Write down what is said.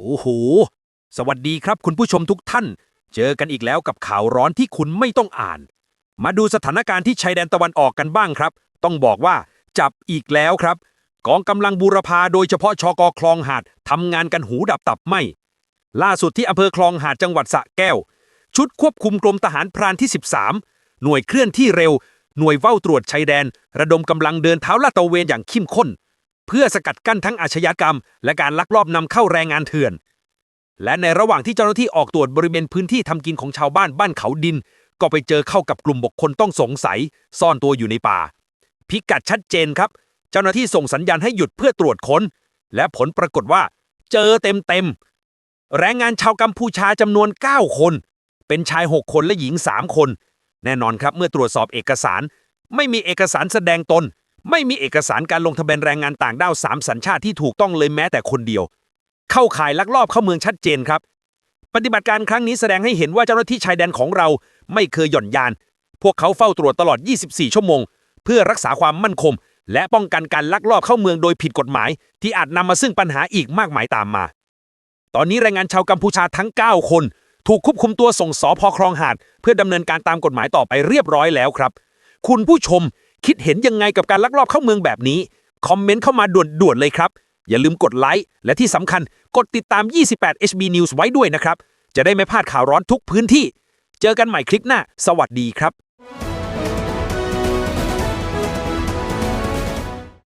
โอ้โห สวัสดีครับคุณผู้ชมทุกท่าน เจอกันอีกแล้วกับข่าวร้อนที่คุณไม่ต้องอ่าน มาดูสถานการณ์ที่ชายแดนตะวันออกกันบ้างครับ ต้องบอกว่าจับอีกแล้วครับ กองกำลังบูรพาโดยเฉพาะชกคลองหาดทำงานกันหูดับตับไหมล่าสุดที่อำเภอคลองหาดจังหวัดสระแก้ว ชุดควบคุมกรมทหารพรานที่ 13 หน่วยเคลื่อนที่เร็ว หน่วยเฝ้าตรวจชายแดน ระดมกำลังเดินเท้าลาดตระเวนอย่างเข้มข้น เพื่อสกัดกั้นทั้งอาชญากรรม และการลักลอบนำเข้าแรงงานเถื่อน และในระหว่างที่เจ้าหน้าที่ออกตรวจบริเวณพื้นที่ทำกินของชาวบ้านบ้านเขาดิน ก็ไปเจอเข้ากับกลุ่มบุคคลต้องสงสัย ซ่อนตัวอยู่ในป่า พิกัดชัดเจนครับ เจ้าหน้าที่ส่งสัญญาณให้หยุดเพื่อตรวจค้น และผลปรากฏว่า เจอเต็มเต็มแรงงานชาวกัมพูชาจำนวน 9 คน เป็นชาย 6 คนและหญิง 3 คน แน่นอนครับเมื่อตรวจสอบเอกสาร ไม่มีเอกสารแสดงตน ไม่มีเอกสารการลงทะเบียนแรงงานต่างด้าวสามสัญชาติที่ถูกต้องเลยแม้แต่คนเดียว เข้าข่ายลักลอบเข้าเมืองชัดเจนครับ ปฏิบัติการครั้งนี้แสดงให้เห็นว่าเจ้าหน้าที่ชายแดนของเราไม่เคยหย่อนยาน พวกเขาเฝ้าตรวจตลอด 24 ชั่วโมง เพื่อรักษาความมั่นคง และป้องกันการลักลอบเข้าเมืองโดยผิดกฎหมาย ที่อาจนำมาซึ่งปัญหาอีกมากมายตามมา ตอนนี้แรงงานชาวกัมพูชาทั้ง 9 คน ถูกควบคุมตัวส่งสอพอคลองหาด เพื่อดำเนินการตามกฎหมายต่อไปเรียบร้อยแล้วครับ คุณผู้ชม คิดเห็นยังไงกับการลักลอบเข้าเมืองแบบนี้ คอมเมนต์เข้ามาด่วนๆเลยครับ อย่าลืมกดไลค์ และที่สำคัญกดติดตาม 28 HB News ไว้ด้วยนะครับ จะได้ไม่พลาดข่าวร้อนทุกพื้นที่ เจอกันใหม่คลิปหน้า สวัสดีครับ